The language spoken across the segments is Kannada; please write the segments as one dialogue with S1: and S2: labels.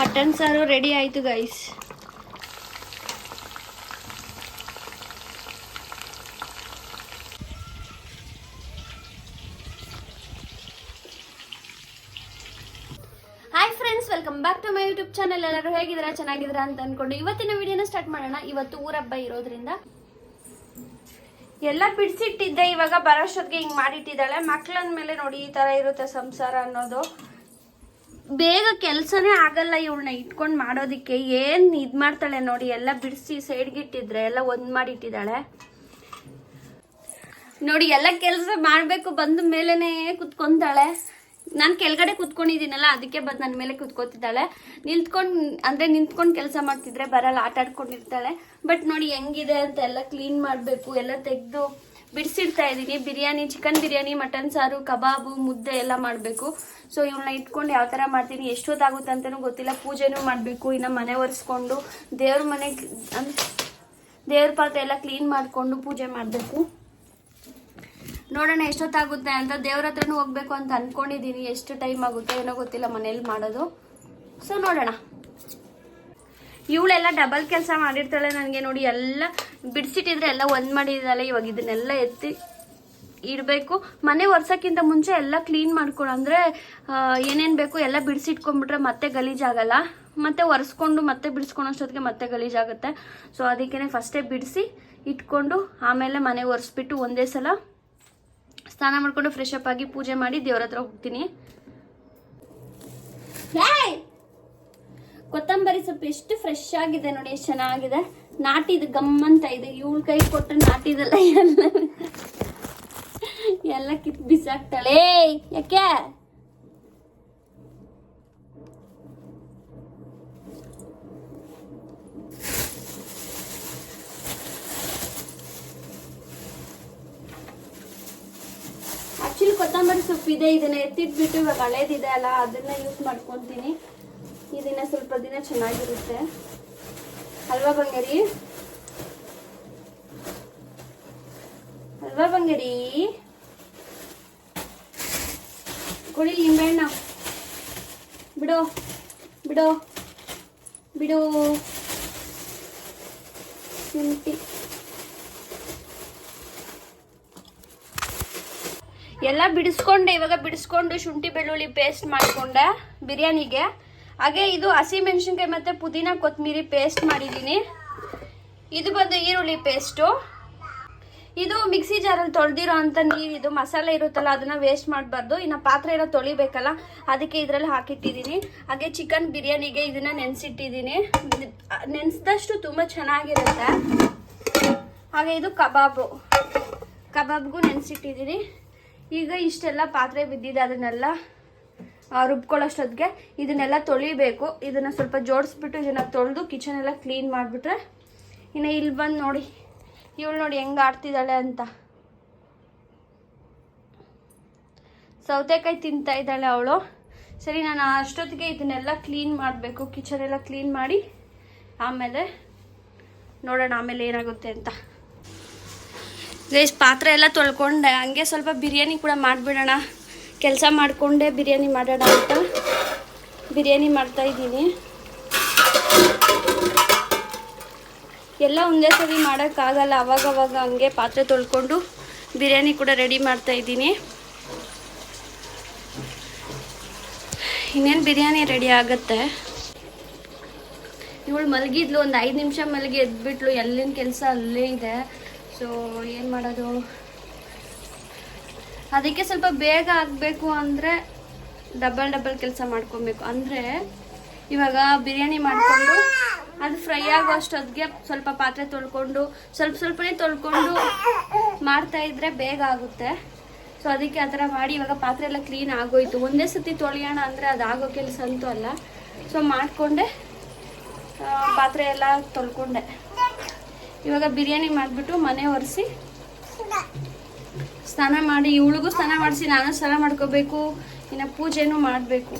S1: ಮಟನ್ ಸಾರು ರೆಡಿ ಆಯಿತು guys hi friends welcome back to my YouTube channel ಎಲ್ಲರೂ ಹೇಗಿದ್ದೀರಾ? ಚೆನ್ನಾಗಿದ್ದೀರಾ ಅಂತ ಅನ್ಕೊಂಡು ಇವತ್ತಿನ ವಿಡಿಯೋನ ಸ್ಟಾರ್ಟ್ ಮಾಡೋಣ. ಇವತ್ತು ಊರಬ್ಬ ಇರೋದ್ರಿಂದ. ಎಲ್ಲ ಬಿಡಿಸಿಟ್ಟಿದ್ದೆ, ಇವಾಗ ಬರೋಷ್ಟೊತ್ತಿಗೆ ಹಿಂಗೆ ಮಾಡಿಟ್ಟಿದ್ದಾಳೆ. ಮಕ್ಳಂದ ಮೇಲೆ ನೋಡಿ ಈ ಥರ ಇರುತ್ತೆ ಸಂಸಾರ ಅನ್ನೋದು. ಬೇಗ ಕೆಲಸನೇ ಆಗಲ್ಲ ಇವಳನ್ನ ಇಟ್ಕೊಂಡು ಮಾಡೋದಕ್ಕೆ. ಏನು ಇದು ಮಾಡ್ತಾಳೆ ನೋಡಿ, ಎಲ್ಲ ಬಿಡಿಸಿ ಸೈಡ್ಗಿಟ್ಟಿದ್ರೆ ಎಲ್ಲ ಒಂದು ಮಾಡಿಟ್ಟಿದ್ದಾಳೆ ನೋಡಿ, ಎಲ್ಲ ಕೆಲಸ ಮಾಡಬೇಕು ಬಂದ ಮೇಲೇ ಕುತ್ಕೊಂತಾಳೆ ನಾನು ಕೆಳಗಡೆ ಕುತ್ಕೊಂಡಿದ್ದೀನಲ್ಲ, ಅದಕ್ಕೆ ಬಂದು ನನ್ನ ಮೇಲೆ ಕುತ್ಕೋತಿದ್ದಾಳೆ. ನಿಂತ್ಕೊಂಡು, ಅಂದರೆ ನಿಂತ್ಕೊಂಡು ಕೆಲಸ ಮಾಡ್ತಿದ್ರೆ ಬರಲ್ಲ, ಆಟ ಆಡ್ಕೊಂಡಿರ್ತಾಳೆ. ಬಟ್ ನೋಡಿ, ಹೆಂಗಿದೆ ಅಂತ ಎಲ್ಲ ಕ್ಲೀನ್ ಮಾಡಬೇಕು, ಎಲ್ಲ ತೆಗೆದು ಬಿಡಿಸಿಡ್ತಾ ಇದ್ದೀನಿ. ಬಿರಿಯಾನಿ ಚಿಕನ್ ಬಿರಿಯಾನಿ ಮಟನ್ ಸಾರು, ಕಬಾಬು, ಮುದ್ದೆ ಎಲ್ಲ ಮಾಡಬೇಕು. ಸೊ ಇವನ್ನ ಇಟ್ಕೊಂಡು ಯಾವ ಥರ ಮಾಡ್ತೀನಿ, ಎಷ್ಟೊತ್ತಾಗುತ್ತೆ ಅಂತಲೂ ಗೊತ್ತಿಲ್ಲ. ಪೂಜೆನೂ ಮಾಡಬೇಕು, ಇನ್ನು ಮನೆ ಒರೆಸ್ಕೊಂಡು, ದೇವ್ರ ಮನೆ ದೇವ್ರ ಪಾತ್ರೆ ಎಲ್ಲ ಕ್ಲೀನ್ ಮಾಡಿಕೊಂಡು ಪೂಜೆ ಮಾಡಬೇಕು. ನೋಡೋಣ ಎಷ್ಟೊತ್ತಾಗುತ್ತೆ ಅಂತ, ದೇವ್ರ ಹತ್ರನೂ ಹೋಗ್ಬೇಕು ಅಂತ ಅನ್ಕೊಂಡಿದ್ದೀನಿ. ಎಷ್ಟು ಟೈಮ್ ಆಗುತ್ತೆ ಏನೋ ಗೊತ್ತಿಲ್ಲ ಮನೇಲಿ ಮಾಡೋದು. ಸೊ ನೋಡೋಣ. ಇವಳೆಲ್ಲ ಡಬಲ್ ಕೆಲಸ ಮಾಡಿರ್ತಾಳೆ ನನಗೆ ನೋಡಿ, ಎಲ್ಲ ಬಿಡಿಸಿಟ್ಟಿದ್ರೆ ಎಲ್ಲ ಒಂದು ಮಾಡಿದ್ದಾಳೆ. ಇವಾಗ ಇದನ್ನೆಲ್ಲ ಎತ್ತಿ ಇಡಬೇಕು. ಮನೆ ಒರ್ಸೋಕ್ಕಿಂತ ಮುಂಚೆ ಎಲ್ಲ ಕ್ಲೀನ್ ಮಾಡ್ಕೊಂಡು ಅಂದರೆ ಏನೇನು ಬೇಕು ಎಲ್ಲ ಬಿಡಿಸಿಟ್ಕೊಂಡ್ಬಿಟ್ರೆ ಮತ್ತೆ ಗಲೀಜಾಗಲ್ಲ ಮತ್ತೆ ಒರೆಸ್ಕೊಂಡು ಮತ್ತೆ ಬಿಡಿಸ್ಕೊಳೋಷ್ಟೊತ್ತಿಗೆ ಮತ್ತೆ ಗಲೀಜಾಗುತ್ತೆ ಸೊ ಅದಕ್ಕೇ ಫಸ್ಟೇ ಬಿಡಿಸಿ ಇಟ್ಕೊಂಡು ಆಮೇಲೆ ಮನೆ ಒರೆಸ್ಬಿಟ್ಟು ಒಂದೇ ಸಲ ಸ್ನಾನ ಮಾಡಿಕೊಂಡು ಫ್ರೆಶ್ ಅಪ್ ಆಗಿ ಪೂಜೆ ಮಾಡಿ ದೇವ್ರ ಹತ್ರ ಹೋಗ್ತೀನಿ! ಕೊತ್ತಂಬರಿ ಸೊಪ್ಪು ಎಷ್ಟು ಫ್ರೆಶ್ ಆಗಿದೆ ನೋಡಿ, ಎಷ್ಟು ಚೆನ್ನಾಗಿದೆ. ನಾಟಿದು ಗಮ್ಮಂತ ಇದೆ. ಇವಳ ಕೈ ಕೊಟ್ಟರೆ ನಾಟಿದಲ್ಲ ಎಲ್ಲ. ಎಲ್ಲ ಕಿತ್ ಬಿಸಾಕ್ತಾಳೆ! ಯಾಕೆ? ಆಕ್ಚುಲಿ ಕೊತ್ತಂಬರಿ ಸೊಪ್ಪು ಇದೆ. ಇದನ್ನ ಎತ್ತಿಟ್ಬಿಟ್ಟು ಇವಾಗ ಹಳೇದಿದೆ ಅಲ್ಲ, ಅದನ್ನ ಯೂಸ್ ಮಾಡ್ಕೊಂತೀನಿ. ಇದನ್ನ ಸ್ವಲ್ಪ ದಿನ ಚೆನ್ನಾಗಿರುತ್ತೆ. ಹಲ್ವಾ ಬಂಗಾರಿ ಹಲ್ವಾ ಬಂಗರಿ ಕೊಡಿ ಲಿಂಬೆಹಣ್ಣ. ಬಿಡೋ ಬಿಡೋ, ಬಿಡು. ಶುಂಠಿ ಎಲ್ಲ ಬಿಡಿಸ್ಕೊಂಡೆ, ಇವಾಗ ಬಿಡಿಸ್ಕೊಂಡು ಶುಂಠಿ ಬೆಳ್ಳುಳ್ಳಿ ಪೇಸ್ಟ್ ಮಾಡಿಕೊಂಡೆ ಬಿರಿಯಾನಿಗೆ. ಹಾಗೆ ಇದು ಹಸಿ ಮೆಣಸಿನ್ಕಾಯಿ ಮತ್ತು ಪುದೀನ ಕೊತ್ತಂಬರಿ ಪೇಸ್ಟ್ ಮಾಡಿದ್ದೀನಿ. ಇದು ಬಂದು ಈರುಳ್ಳಿ ಪೇಸ್ಟು ಇದು ಮಿಕ್ಸಿ ಜಾರಲ್ಲಿ ತೊಳೆದಿರೋ ಅಂಥ ಇದು ಮಸಾಲೆ ಇರುತ್ತಲ್ಲ, ಅದನ್ನ ವೇಸ್ಟ್ ಮಾಡಬಾರ್ದು. ಇನ್ನು ಪಾತ್ರೆ ಎಲ್ಲ ತೊಳಿಬೇಕಲ್ಲ, ಅದಕ್ಕೆ ಇದರಲ್ಲಿ ಹಾಕಿಟ್ಟಿದ್ದೀನಿ. ಹಾಗೆ ಚಿಕನ್ ಬಿರಿಯಾನಿಗೆ ಇದನ್ನ ನೆನೆಸಿಟ್ಟಿದ್ದೀನಿ. ನೆನೆಸಿದಷ್ಟು ತುಂಬ ಚೆನ್ನಾಗಿರುತ್ತೆ. ಹಾಗೆ ಇದು ಕಬಾಬು. ಕಬಾಬ್ಗೂ ನೆನೆಸಿಟ್ಟಿದ್ದೀನಿ. ಈಗ ಇಷ್ಟೆಲ್ಲ ಪಾತ್ರೆ ಬಿದ್ದಿದೆ ಅದನ್ನೆಲ್ಲ ರುಬ್ಕೊಳ್ಳೋಷ್ಟೊತ್ತಿಗೆ ಇದನ್ನೆಲ್ಲ ತೊಳಿಬೇಕು. ಇದನ್ನ ಸ್ವಲ್ಪ ಜೋಡಿಸ್ಬಿಟ್ಟು ಇದನ್ನು ತೊಳೆದು ಕಿಚನ್ ಎಲ್ಲ ಕ್ಲೀನ್ ಮಾಡಿಬಿಟ್ರೆ ಇನ್ನು ಇಲ್ಲಿ ಬಂದು ನೋಡಿ. ಇವಳು ನೋಡಿ ಹೆಂಗೆ ಆಡ್ತಿದ್ದಾಳೆ ಅಂತ. ಸೌತೆಕಾಯಿ ತಿಂತಾ ಇದ್ದಾಳೆ ಅವಳು. ಸರಿ, ನಾನು ಅಷ್ಟೊತ್ತಿಗೆ ಇದನ್ನೆಲ್ಲ ಕ್ಲೀನ್ ಮಾಡಬೇಕು. ಕಿಚನ್ ಎಲ್ಲ ಕ್ಲೀನ್ ಮಾಡಿ ಆಮೇಲೆ ನೋಡೋಣ ಆಮೇಲೆ ಏನಾಗುತ್ತೆ ಅಂತ. ಪಾತ್ರೆ ಎಲ್ಲ ತೊಳ್ಕೊಂಡೆ. ಹಂಗೆ ಸ್ವಲ್ಪ ಬಿರಿಯಾನಿ ಕೂಡ ಮಾಡಿಬಿಡೋಣ. ಕೆಲಸ ಮಾಡಿಕೊಂಡೆ ಬಿರಿಯಾನಿ ಮಾಡೋಣ ಅಂತ. ಬಿರಿಯಾನಿ ಮಾಡ್ತಾ ಇದ್ದೀನಿ. ಎಲ್ಲ ಒಂದೇ ಸರಿ ಮಾಡೋಕ್ಕಾಗಲ್ಲ ಅವಾಗವಾಗ ಹಂಗೆ ಪಾತ್ರೆ ತೊಳ್ಕೊಂಡು ಬಿರಿಯಾನಿ ಕೂಡ ರೆಡಿ ಮಾಡ್ತಾ ಇದ್ದೀನಿ. ಇನ್ನೇನು ಬಿರಿಯಾನಿ ರೆಡಿ ಆಗುತ್ತೆ? ಇವಳು ಮಲಗಿದ್ಲು, ಒಂದು ಐದು ನಿಮಿಷ ಮಲಗಿ ಎದ್ಬಿಟ್ಲು, ಎಲ್ಲಿನ ಕೆಲಸ ಅಲ್ಲೇ ಇದೆ. ಸೊ ಏನು ಮಾಡೋದು? ಅದಕ್ಕೆ ಸ್ವಲ್ಪ ಬೇಗ ಆಗಬೇಕು ಅಂದರೆ ಡಬಲ್ ಡಬಲ್ ಕೆಲಸ ಮಾಡ್ಕೊಬೇಕು. ಅಂದರೆ ಇವಾಗ ಬಿರಿಯಾನಿ ಮಾಡಿಕೊಂಡು ಅದು ಫ್ರೈ ಆಗೋ ಅಷ್ಟೊತ್ತಿಗೆ ಸ್ವಲ್ಪ ಪಾತ್ರೆ ತೊಳ್ಕೊಂಡು ಸ್ವಲ್ಪ ಸ್ವಲ್ಪನೇ ತೊಳ್ಕೊಂಡು ಮಾಡ್ತಾ ಇದ್ರೆ ಬೇಗ ಆಗುತ್ತೆ. ಸೊ ಅದಕ್ಕೆ ಆ ಥರ ಮಾಡಿ ಇವಾಗ ಪಾತ್ರೆ ಎಲ್ಲ ಕ್ಲೀನ್ ಆಗೋಯ್ತು. ಒಂದೇ ಸತಿ ತೊಳೆಯೋಣ ಅಂದರೆ ಅದು ಆಗೋ ಕೆಲಸ ಅಂತೂ ಅಲ್ಲ. ಸೊ ಮಾಡಿಕೊಂಡೆ ಪಾತ್ರೆ ಎಲ್ಲ ತೊಳ್ಕೊಂಡೆ. ಇವಾಗ ಬಿರಿಯಾನಿ ಮಾಡಿಬಿಟ್ಟು ಮನೆ ಒರೆಸಿ ಸ್ನಾನ ಮಾಡಿ, ಇವಳಿಗೂ ಸ್ನಾನ ಮಾಡಿಸಿ, ನಾನು ಸ್ನಾನ ಮಾಡ್ಕೋಬೇಕು. ಇನ್ನು ಪೂಜೆನು ಮಾಡಬೇಕು.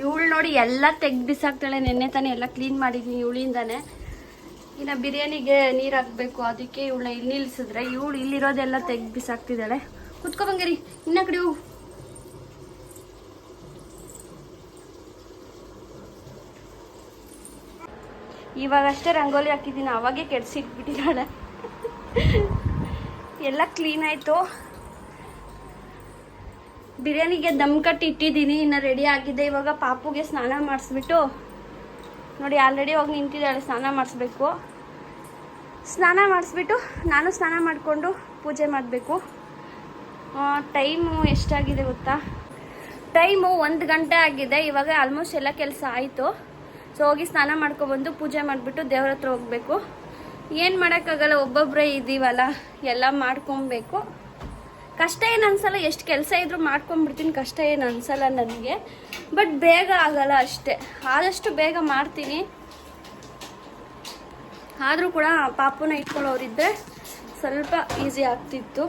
S1: ಇವಳು ನೋಡಿ ಎಲ್ಲ ತೆಗ್ದು ಬಿಸಾಕ್ತಾಳೆ, ನೆನ್ನೆ ತಾನೇ ಎಲ್ಲ ಕ್ಲೀನ್ ಮಾಡಿದ್ದೀನಿ ಇವಳಿಂದಾನೆ. ಇನ್ನು ಬಿರಿಯಾನಿಗೆ ನೀರು ಹಾಕಬೇಕು, ಅದಕ್ಕೆ ಇವಳನ್ನ ಇಲ್ಲಿ ನಿಲ್ಲಿಸಿದ್ರೆ ಇವಳು ಇಲ್ಲಿರೋದೆಲ್ಲ ತೆಗ್ದು ಬಿಸಾಕ್ತಿದ್ದಾಳೆ. ಕುತ್ಕೊ ಬಂಗಿರಿ, ಇನ್ನ ಕಡೆ ಇವಾಗಷ್ಟೇ ರಂಗೋಲಿ ಹಾಕಿದ್ದೀನಿ, ಅವಾಗೆ ಕೆಡ್ಸಿಟ್ಬಿಟ್ಟಿದ್ದಾಳೆ. ಎಲ್ಲ ಕ್ಲೀನ್ ಆಯಿತು. ಬಿರಿಯಾನಿಗೆ ದಮ್ ಕಟ್ಟಿ ಇಟ್ಟಿದ್ದೀನಿ, ಇನ್ನು ರೆಡಿ ಆಗಿದೆ. ಇವಾಗ ಪಾಪುಗೆ ಸ್ನಾನ ಮಾಡಿಸ್ಬಿಟ್ಟು, ನೋಡಿ ಆಲ್ರೆಡಿ ಹೋಗಿ ನಿಂತಿದ್ದಾಳೆ, ಸ್ನಾನ ಮಾಡಿಸ್ಬೇಕು. ಸ್ನಾನ ಮಾಡಿಸ್ಬಿಟ್ಟು, ನಾನು ಸ್ನಾನ ಮಾಡಿಕೊಂಡು ಪೂಜೆ ಮಾಡಬೇಕು. ಟೈಮು ಎಷ್ಟಾಗಿದೆ ಗೊತ್ತಾ? ಟೈಮು ಒಂದು ಗಂಟೆ ಆಗಿದೆ, ಇವಾಗ ಆಲ್ಮೋಸ್ಟ್ ಎಲ್ಲ ಕೆಲಸ ಆಯಿತು. ಸೊ ಹೋಗಿ ಸ್ನಾನ ಮಾಡ್ಕೊಬಂದು ಪೂಜೆ ಮಾಡಿಬಿಟ್ಟು ದೇವ್ರ ಹತ್ರ ಹೋಗಬೇಕು. ಏನು ಮಾಡೋಕ್ಕಾಗಲ್ಲ ಒಬ್ಬೊಬ್ಬರೇ ಇದ್ದೀವಲ್ಲ ಎಲ್ಲ ಮಾಡ್ಕೊಬೇಕು ಕಷ್ಟ ಏನು ಅನ್ಸಲ್ಲ, ಎಷ್ಟು ಕೆಲಸ ಇದ್ರು ಮಾಡ್ಕೊಂಡ್ಬಿಡ್ತೀನಿ, ಕಷ್ಟ ಏನು ಅನ್ಸಲ್ಲ ನನಗೆ. ಬಟ್ ಬೇಗ ಆಗಲ್ಲ ಅಷ್ಟೇ. ಆದಷ್ಟು ಬೇಗ ಮಾಡ್ತೀನಿ. ಆದರೂ ಕೂಡ ಪಾಪುನ ಇಟ್ಕೊಳ್ಳೋರಿದ್ದರೆ ಸ್ವಲ್ಪ ಈಸಿ ಆಗ್ತಿತ್ತು.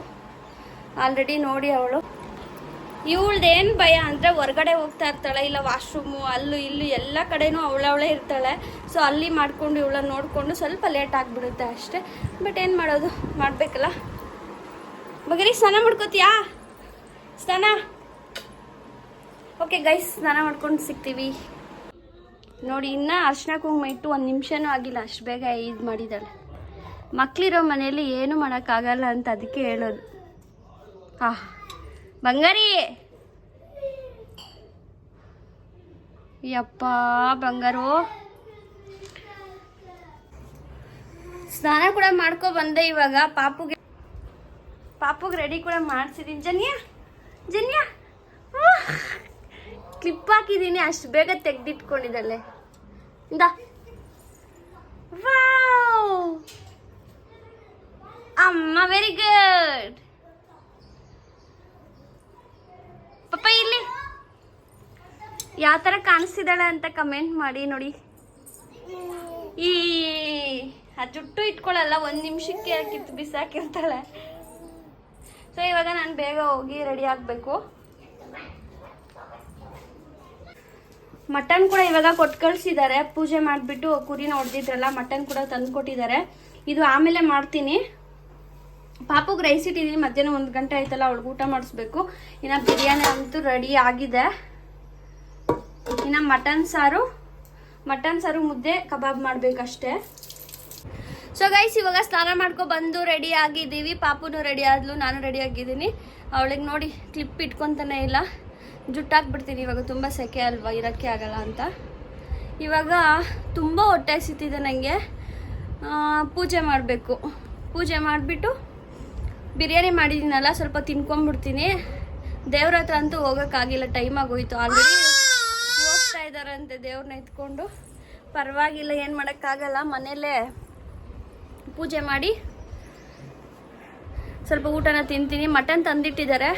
S1: ಆಲ್ರೆಡಿ ನೋಡಿ ಅವಳು. ಇವಳ್ದೇನು ಭಯ ಅಂದರೆ ಹೊರಗಡೆ ಹೋಗ್ತಾ ಇರ್ತಾಳೆ, ಇಲ್ಲ ವಾಶ್ರೂಮು ಅಲ್ಲೂ ಇಲ್ಲೂ ಎಲ್ಲ ಕಡೆನೂ ಅವಳವಳೇ ಇರ್ತಾಳೆ. ಸೊ ಅಲ್ಲಿ ಮಾಡಿಕೊಂಡು ಇವಳನ್ನ ನೋಡಿಕೊಂಡು ಸ್ವಲ್ಪ ಲೇಟ್ ಆಗಿಬಿಡುತ್ತೆ ಅಷ್ಟೇ. ಬಟ್ ಏನು ಮಾಡೋದು? ಮಾಡಬೇಕಲ್ಲ? ಬಗರಿ ಸ್ನಾನ ಮಾಡ್ಕೋತೀಯಾ? ಸ್ನಾನ? ಓಕೆ ಗೈಸ್ ಸ್ನಾನ ಮಾಡ್ಕೊಂಡು ಸಿಗ್ತೀವಿ. ನೋಡಿ, ಇನ್ನೂ ಅರ್ಶನ ಕುಂಕುಮ ಇಟ್ಟು ಒಂದು ನಿಮಿಷನೂ ಆಗಿಲ್ಲ, ಅಷ್ಟು ಬೇಗ ಇದು ಮಾಡಿದ್ದಾಳೆ. ಮಕ್ಕಳಿರೋ ಮನೆಯಲ್ಲಿ ಏನು ಮಾಡೋಕ್ಕಾಗಲ್ಲ ಅಂತ ಅದಕ್ಕೆ ಹೇಳೋದು. ಆ ಬಂಗಾರಿ. ಯಪ್ಪ, ಬಂಗಾರು. ಸ್ನಾನ ಕೂಡ ಮಾಡ್ಕೊ ಬಂದೆ ಇವಾಗ. ಪಾಪುಗೆ ಪಾಪುಗೆ ರೆಡಿ ಕೂಡ ಮಾಡ್ಸಿದೀನಿ. ಜನ್ಯ ಜನ್ಯ. ಕ್ಲಿಪ್ ಹಾಕಿದ್ದೀನಿ ಅಷ್ಟು ಬೇಗ ತೆಗ್ದಿಟ್ಕೊಂಡಿದ್ದಾಳೆ ಇಂದ. ವಾವ್. ಅಮ್ಮ ವೆರಿ ಗುಡ್ ಪಪ್ಪ ಇಲ್ಲಿ. ಯಾವ ಥರ ಕಾಣಿಸ್ತಿದ್ದಾಳೆ ಅಂತ ಕಮೆಂಟ್ ಮಾಡಿ ನೋಡಿ. ಈ, ಆ ಜುಟ್ಟು ಇಟ್ಕೊಳ್ಳಲ್ಲ ಒಂದು ನಿಮಿಷಕ್ಕೆ ಕಿತ್ತು ಬಿಸಾಕಿರ್ತಾಳೆ ಸೊ ಇವಾಗ ನಾನು ಬೇಗ ಹೋಗಿ ರೆಡಿ ಆಗಬೇಕು. ಮಟನ್ ಕೂಡ ಇವಾಗ ಕೊಟ್ಟು ಕಳಿಸಿದ್ದಾರೆ. ಪೂಜೆ ಮಾಡಿಬಿಟ್ಟು ಕುರಿನ ಹೊಡೆದಿದ್ರಲ್ಲ ಮಟನ್ ಕೂಡ ತಂದು ಕೊಟ್ಟಿದ್ದಾರೆ ಇದು ಆಮೇಲೆ ಮಾಡ್ತೀನಿ. ಪಾಪುಗೆ ರೈಸ್ ಇಟ್ಟಿದ್ದೀನಿ ಮಧ್ಯಾಹ್ನ ಒಂದು ಗಂಟೆ ಆಯ್ತಲ್ಲ, ಅವಳಿಗೆ ಊಟ ಮಾಡಿಸ್ಬೇಕು. ಇನ್ನು ಬಿರಿಯಾನಿ ಅಂತೂ ರೆಡಿ ಆಗಿದೆ. ಇನ್ನು ಮಟನ್ ಸಾರು ಮಟನ್ ಸಾರು ಮುದ್ದೆ, ಕಬಾಬ್ ಮಾಡಬೇಕಷ್ಟೇ. ಸೊ ಗೈಸ್ ಇವಾಗ ಸ್ನಾನ ಮಾಡ್ಕೊ ಬಂದು ರೆಡಿ ಆಗಿದ್ದೀವಿ. ಪಾಪುನು ರೆಡಿ ಆದ್ಲು, ನಾನು ರೆಡಿ ಆಗಿದ್ದೀನಿ. ಅವಳಿಗೆ ನೋಡಿ ಕ್ಲಿಪ್ ಇಟ್ಕೊತಾನೆ ಇಲ್ಲ. ಜುಟ್ಟಾಕ್ಬಿಡ್ತೀನಿ ಇವಾಗ, ತುಂಬ ಸೆಕೆ ಅಲ್ವಾ, ಇರೋಕ್ಕೆ ಆಗಲ್ಲ ಅಂತ. ಇವಾಗ ತುಂಬ ಹೊಟ್ಟೆ ಹಸಿತಿದೆ ನನಗೆ ಪೂಜೆ ಮಾಡಬೇಕು. ಪೂಜೆ ಮಾಡಿಬಿಟ್ಟು ಬಿರಿಯಾನಿ ಮಾಡಿದ್ದೀನಲ್ಲ ಸ್ವಲ್ಪ ತಿನ್ಕೊಂಬಿಡ್ತೀನಿ. ದೇವ್ರ ಹತ್ರ ಅಂತೂ ಹೋಗೋಕ್ಕಾಗಿಲ್ಲ ಟೈಮ್ ಆಗೋಯ್ತು. ಆಲ್ರೆಡಿ ಹೋಗ್ತಾ ಇದ್ದಾರಂತೆ ದೇವ್ರನ್ನ ಎತ್ಕೊಂಡು. ಪರವಾಗಿಲ್ಲ, ಏನು ಮಾಡೋಕ್ಕಾಗಲ್ಲ. ಮನೆಯಲ್ಲೇ ಪೂಜೆ ಮಾಡಿ ಸ್ವಲ್ಪ ಊಟನ ತಿಂತೀನಿ. ಮಟನ್ ತಂದಿಟ್ಟಿದ್ದಾರೆ.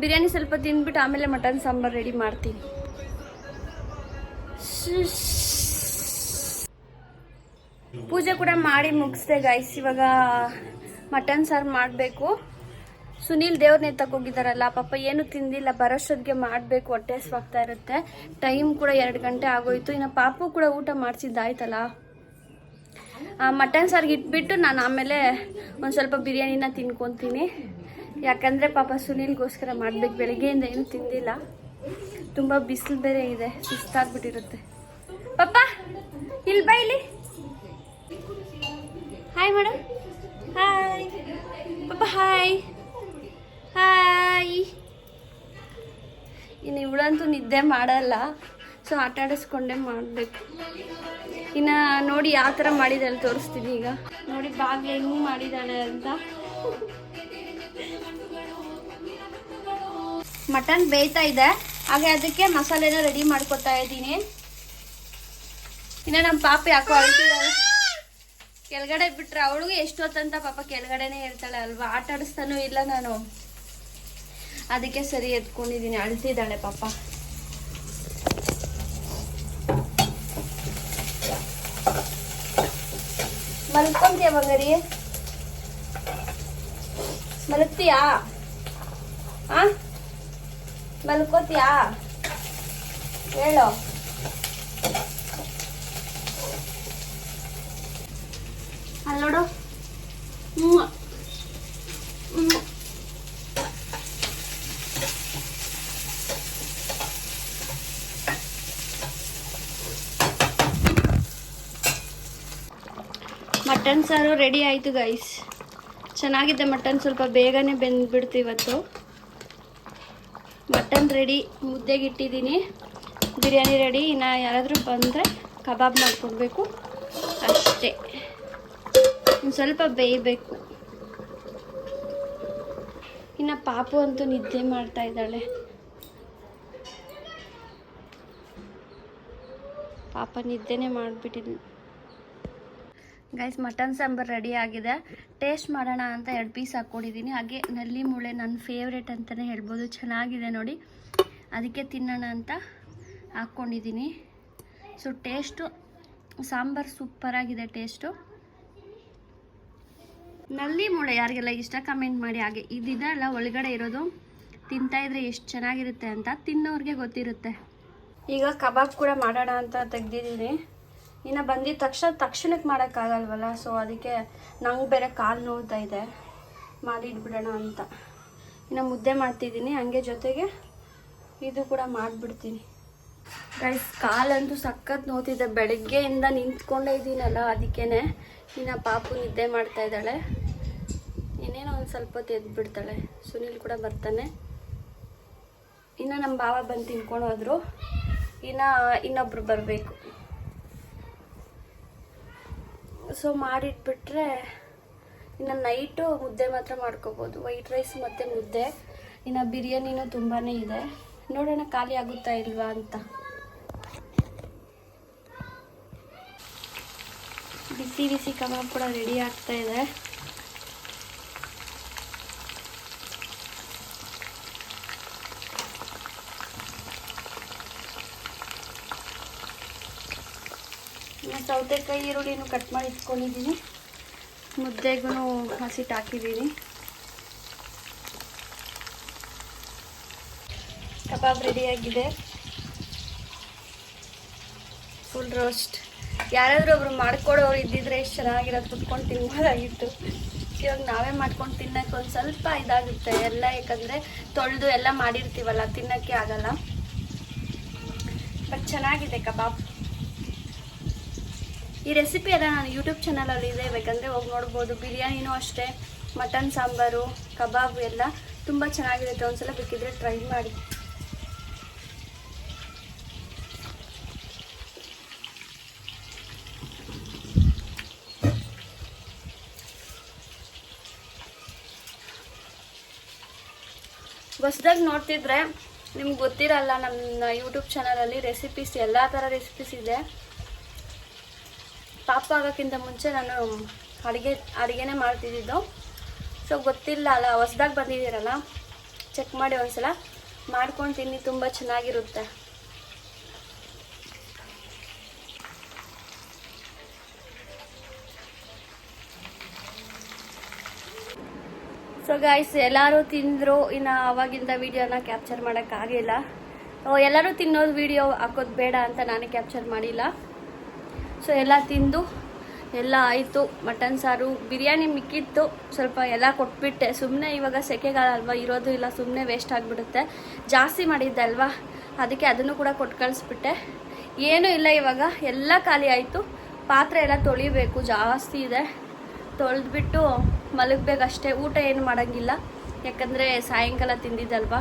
S1: ಬಿರಿಯಾನಿ ಸ್ವಲ್ಪ ತಿಂದ್ಬಿಟ್ಟು ಆಮೇಲೆ ಮಟನ್ ಸಾಂಬಾರು ರೆಡಿ ಮಾಡ್ತೀನಿ. ಪೂಜೆ ಕೂಡ ಮಾಡಿ ಮುಗಿಸ್ದೆ ಗಾಯ್ಸ್ ಇವಾಗ ಮಟನ್ ಸಾರು ಮಾಡಬೇಕು. ಸುನೀಲ್ ದೇವ್ರನ್ನ ತಗೋಗಿದ್ದಾರಲ್ಲ ಪಾಪ ಏನು ತಿಂದಿಲ್ಲ ಬರೋಷ್ಟೊತ್ತಿಗೆ ಮಾಡಬೇಕು, ಹೊಟ್ಟೆ ಹಸ್ವಾಗ್ತಾ ಇರುತ್ತೆ. ಟೈಮ್ ಕೂಡ ಎರಡು ಗಂಟೆ ಆಗೋಯ್ತು. ಇನ್ನು ಪಾಪು ಕೂಡ ಊಟ ಮಾಡಿಸಿದ್ದಾಯ್ತಲ್ಲ. ಮಟನ್ ಸಾರಿಗೆ ಇಟ್ಬಿಟ್ಟು ನಾನು ಆಮೇಲೆ ಒಂದು ಸ್ವಲ್ಪ ಬಿರಿಯಾನಿನ ತಿನ್ಕೊತೀನಿ. ಯಾಕಂದರೆ ಪಾಪ ಸುನೀಲ್ಗೋಸ್ಕರ ಮಾಡಬೇಕು, ಬೆಳಗ್ಗೆಯಿಂದ ಏನು ತಿಂದಿಲ್ಲ. ತುಂಬ ಬಿಸಿಲು ಬೇರೆ ಇದೆ, ಸುಸ್ತಾಗ್ಬಿಟ್ಟಿರುತ್ತೆ. ಪಾಪ ಇಲ್ಲಿ ಬಾ ಇಲ್ಲಿ. ಹಾಯ್ ಮೇಡಮ್ ಹಾಯ್ ಪಾಪ ಹಾಯ್ ಹಾಯ್ ಇನ್ನು ಇವಳಂತೂ ನಿದ್ದೆ ಮಾಡಲ್ಲ. ಸೊ ಆಟ ಆಡಿಸ್ಕೊಂಡೆ ಮಾಡಬೇಕು. ಇನ್ನು ನೋಡಿ ಯಾವ ಥರ ಮಾಡಿದಾಳೆ ತೋರಿಸ್ತೀನಿ ಈಗ. ನೋಡಿ ಬಾಗಿಲು ಹೆಂಗ್ ಮಾಡಿದಾಳೆ ಅಂತ. ಮಟನ್ ಬೇಯ್ತಾ ಇದೆ. ಹಾಗೆ ಅದಕ್ಕೆ ಮಸಾಲೆನ ರೆಡಿ ಮಾಡ್ಕೊತಾ ಇದ್ದೀನಿ. ಇನ್ನು ನಮ್ಮ ಪಾಪ ಯಾಕೋ ಅಳ್ತಿದ್ದಾಳೆ. ಕೆಳಗಡೆ ಬಿಟ್ರೆ ಅವಳಿಗೂ ಎಷ್ಟೊತ್ತಂತ ಪಾಪ ಕೆಳಗಡೆನೆ ಹೇಳ್ತಾಳೆ ಅಲ್ವಾ? ಆಟ ಆಡಿಸ್ತಾನೂ ಇಲ್ಲ ನಾನು. ಅದಕ್ಕೆ ಸರಿ ಎತ್ಕೊಂಡಿದ್ದೀನಿ. ಅಳ್ತಿದ್ದಾಳೆ ಪಾಪ. ಮಲ್ಕೊಂತೀಯ ಬಂಗಾರಿ? ಮಲಗ್ತೀಯಾ? ಆ? ಮಲ್ಕೋತೀಯಾ? ಹೇಳು. ಅಲ್ಲಿ ಮಟನ್ ಸಾರು ರೆಡಿ ಆಯಿತು ಗೈಸ್ ಚೆನ್ನಾಗಿದೆ ಮಟನ್. ಸ್ವಲ್ಪ ಬೇಗನೆ ಬೆಂದ್ಬಿಡ್ತು ಇವತ್ತು. ಮಟನ್ ರೆಡಿ ಮುದ್ದೆಗೆ ಇಟ್ಟಿದ್ದೀನಿ. ಬಿರಿಯಾನಿ ರೆಡಿ ಇನ್ನು ಯಾರಾದರೂ ಬಂದರೆ ಕಬಾಬ್ ಮಾಡಿಕೊಡ್ಬೇಕು. ಇನ್ನು ಸ್ವಲ್ಪ ಬೇಯಬೇಕು. ಇನ್ನು ಪಾಪು ಅಂತೂ ನಿದ್ದೆ ಮಾಡ್ತಾ ಇದ್ದಾಳೆ. ಪಾಪ ನಿದ್ದೆನೇ ಮಾಡಿಬಿಟ್ಟಿದ್ಲು ಗೈಸ್ ಮಟನ್ ಸಾಂಬಾರು ರೆಡಿ ಆಗಿದೆ. ಟೇಸ್ಟ್ ಮಾಡೋಣ ಅಂತ ಎರಡು ಪೀಸ್ ಹಾಕ್ಕೊಂಡಿದ್ದೀನಿ ಹಾಗೆ ನಲ್ಲಿ ಮೂಳೆ ನನ್ನ ಫೇವ್ರೇಟ್ ಅಂತಲೇ ಹೇಳ್ಬೋದು. ಚೆನ್ನಾಗಿದೆ ನೋಡಿ. ಅದಕ್ಕೆ ತಿನ್ನೋಣ ಅಂತ ಹಾಕ್ಕೊಂಡಿದ್ದೀನಿ ಸೊ ಟೇಸ್ಟು ಸಾಂಬಾರು ಸೂಪರಾಗಿದೆ ಟೇಸ್ಟು ನಲ್ಲಿ ಮೂಳೆ ಯಾರಿಗೆಲ್ಲ ಇಷ್ಟ ಕಮೆಂಟ್ ಮಾಡಿ ಹಾಗೆ. ಇದಿದೆಲ್ಲ ಒಳಗಡೆ ಇರೋದು. ತಿಂತಾ ಇದ್ರೆ ಎಷ್ಟು ಚೆನ್ನಾಗಿರುತ್ತೆ ಅಂತ ತಿನ್ನೋರಿಗೆ ಗೊತ್ತಿರುತ್ತೆ. ಈಗ ಕಬಾಬ್ ಕೂಡ ಮಾಡೋಣ ಅಂತ ತೆಗ್ದಿದ್ದೀನಿ. ಇನ್ನು ಬಂದಿದ ತಕ್ಷಣ ತಕ್ಷಣಕ್ಕೆ ಮಾಡೋಕ್ಕಾಗಲ್ವಲ್ಲ ಸೊ ಅದಕ್ಕೆ ನಂಗೆ ಬೇರೆ ಕಾಲು ನೋಡ್ತಾ ಇದೆ. ಮಾಡಿಟ್ಬಿಡೋಣ ಅಂತ. ಇನ್ನು ಮುದ್ದೆ ಮಾಡ್ತಿದ್ದೀನಿ. ಹಂಗೆ ಜೊತೆಗೆ ಇದು ಕೂಡ ಮಾಡಿಬಿಡ್ತೀನಿ. ಗೈಸ್ ಕಾಲಂತೂ ಸಖತ್ ನೋತಿದೆ ಬೆಳಗ್ಗೆಯಿಂದ ನಿಂತ್ಕೊಂಡೇ ಇದ್ದೀನಲ್ಲ ಅದಕ್ಕೇ ಇನ್ನು ಪಾಪು ನಿದ್ದೆ ಮಾಡ್ತಾ ಇದ್ದಾಳೆ. ಇನ್ನೇನೋ ಒಂದು ಸ್ವಲ್ಪ ಹೊತ್ತು ಎದ್ಬಿಡ್ತಾಳೆ ಸುನಿಲ್ ಕೂಡ ಬರ್ತಾನೆ. ಇನ್ನು ನಮ್ಮ ಭಾವ ಬಂದು ತಿನ್ಕೊಂಡು ಹೋದ್ರು. ಇನ್ನು ಇನ್ನೊಬ್ರು ಬರಬೇಕು. ಸೊ ಮಾಡಿಟ್ಬಿಟ್ರೆ ಇನ್ನು ನೈಟು ಮುದ್ದೆ ಮಾತ್ರ ಮಾಡ್ಕೋಬೋದು. ವೈಟ್ ರೈಸ್ ಮತ್ತು ಮುದ್ದೆ. ಇನ್ನು ಬಿರಿಯಾನಿನೂ ತುಂಬಾ ಇದೆ. ನೋಡೋಣ ಖಾಲಿ ಆಗುತ್ತಾ ಇಲ್ವಾ ಅಂತ. ಬಿಸಿ ಬಿಸಿ ಕಬಾಬ್ ಕೂಡ ರೆಡಿ ಆಗ್ತಾ ಇದೆ. ಇನ್ನು ಸೌತೆಕಾಯಿ ಈರುಳ್ಳಿನೂ ಕಟ್ ಮಾಡಿ ಇಟ್ಕೊಂಡಿದ್ದೀನಿ. ಮುದ್ದೆಗೂ ಹಸಿಟ್ಟು ಹಾಕಿದ್ದೀನಿ. ಕಬಾಬ್ ರೆಡಿಯಾಗಿದೆ ಫುಲ್ ರೋಸ್ಟ್ ಯಾರಾದರೂ ಒಬ್ರು ಮಾಡ್ಕೊಡೋರು ಇದ್ದಿದ್ರೆ ಎಷ್ಟು ಚೆನ್ನಾಗಿರೋದು ಕುತ್ಕೊಂಡು ತಿನ್ಬೋದಾಗಿತ್ತು. ಇವಾಗ ನಾವೇ ಮಾಡ್ಕೊಂಡು ತಿನ್ನಕ್ಕೆ ಒಂದು ಸ್ವಲ್ಪ ಇದಾಗುತ್ತೆ. ಎಲ್ಲ ಯಾಕಂದರೆ ತೊಳೆದು ಎಲ್ಲ ಮಾಡಿರ್ತೀವಲ್ಲ, ತಿನ್ನೋಕ್ಕೆ ಆಗಲ್ಲ. ಬಟ್ ಚೆನ್ನಾಗಿದೆ ಕಬಾಬ್. ಈ ರೆಸಿಪಿ ಎಲ್ಲ ನಾನು ಯೂಟ್ಯೂಬ್ ಚಾನಲಲ್ಲಿ ಇದೆ. ಬೇಕಂದರೆ ಹೋಗಿ ನೋಡ್ಬೋದು. ಬಿರಿಯಾನಿನೂ ಅಷ್ಟೇ. ಮಟನ್, ಸಾಂಬಾರು, ಕಬಾಬ್ ಎಲ್ಲ ತುಂಬ ಚೆನ್ನಾಗಿರುತ್ತೆ ಒಂದ್ಸಲ ಬೇಕಿದ್ರೆ ಟ್ರೈ ಮಾಡಿ. ಹೊಸದಾಗಿ ನೋಡ್ತಿದ್ರೆ ನಿಮ್ಗೆ ಗೊತ್ತಿರಲ್ಲ ನಮ್ಮ ಯೂಟ್ಯೂಬ್ ಚಾನಲಲ್ಲಿ ರೆಸಿಪೀಸ್ ಎಲ್ಲ ಥರ ರೆಸಿಪೀಸ್ ಇದೆ. ಪಾಪ ಆಗೋಕ್ಕಿಂತ ಮುಂಚೆ ನಾನು ಅಡುಗೆ, ಅಡುಗೆನೇ ಮಾಡ್ತಿದ್ದಿದ್ದು. ಸೊ ಗೊತ್ತಿಲ್ಲ ಅಲ್ಲ, ಹೊಸ್ದಾಗಿ ಬಂದಿದ್ದೀರಲ್ಲ ಚೆಕ್ ಮಾಡಿ ಒಂದ್ಸಲ. ಮಾಡ್ಕೊಂಡು ತಿನ್ನಿ, ತುಂಬ ಚೆನ್ನಾಗಿರುತ್ತೆ. ಸೊ ಗಾಯ್ಸ್ ಎಲ್ಲರೂ ತಿಂದರು, ಇನ್ನು ಆವಾಗಿಂದ ವೀಡಿಯೋನ ಕ್ಯಾಪ್ಚರ್ ಮಾಡೋಕ್ಕಾಗಿಲ್ಲ ಎಲ್ಲರೂ ತಿನ್ನೋದು ವಿಡಿಯೋ ಹಾಕೋದು ಬೇಡ ಅಂತ ನಾನೇ ಕ್ಯಾಪ್ಚರ್ ಮಾಡಿಲ್ಲ. ಸೊ ಎಲ್ಲ ತಿಂದು, ಎಲ್ಲ ಆಯಿತು. ಮಟನ್ ಸಾರು, ಬಿರಿಯಾನಿ ಮಿಕ್ಕಿತ್ತು. ಸ್ವಲ್ಪ ಎಲ್ಲ ಕೊಟ್ಬಿಟ್ಟೆ. ಸುಮ್ಮನೆ ಇವಾಗ ಸೆಕೆಗಾಲ ಇರೋದು ಇಲ್ಲ ಸುಮ್ಮನೆ ವೇಸ್ಟ್ ಆಗಿಬಿಡುತ್ತೆ. ಜಾಸ್ತಿ ಮಾಡಿದ್ದೆ ಅಲ್ವಾ? ಅದಕ್ಕೆ ಅದನ್ನು ಕೂಡ ಕೊಟ್ಟು ಕಳಿಸ್ಬಿಟ್ಟೆ. ಏನೂ ಇಲ್ಲ ಇವಾಗ. ಎಲ್ಲ ಖಾಲಿ ಆಯಿತು. ಪಾತ್ರೆ ಎಲ್ಲ ತೊಳಿಬೇಕು. ಜಾಸ್ತಿ ಇದೆ. ತೊಳೆದ್ಬಿಟ್ಟು ಮಲಗಬೇಕಷ್ಟೇ. ಊಟ ಏನು ಮಾಡೋಂಗಿಲ್ಲ. ಯಾಕಂದರೆ ಸಾಯಂಕಾಲ ತಿಂದಿದ್ದಲ್ವಾ?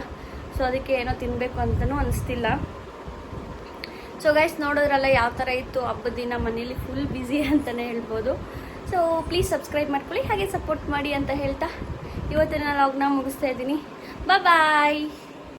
S1: ಸೊ ಅದಕ್ಕೆ ಏನೋ ತಿನ್ನಬೇಕು ಅಂತಲೂ ಅನಿಸ್ತಿಲ್ಲ. ಸೊ ಗೈಸ್ ನೋಡೋದ್ರಲ್ಲ ಯಾವ ಥರ ಇತ್ತು ಹಬ್ಬದ ದಿನ ಮನೇಲಿ ಫುಲ್ ಬ್ಯುಸಿ ಅಂತಲೇ ಹೇಳ್ಬೋದು. ಸೊ ಪ್ಲೀಸ್ ಸಬ್ಸ್ಕ್ರೈಬ್ ಮಾಡ್ಕೊಳ್ಳಿ, ಹಾಗೆ ಸಪೋರ್ಟ್ ಮಾಡಿ ಅಂತ ಹೇಳ್ತಾ ಇವತ್ತಿನ ಲಾಗ್ನ ಮುಗಿಸ್ತಾ ಇದ್ದೀನಿ. ಬಾಯ್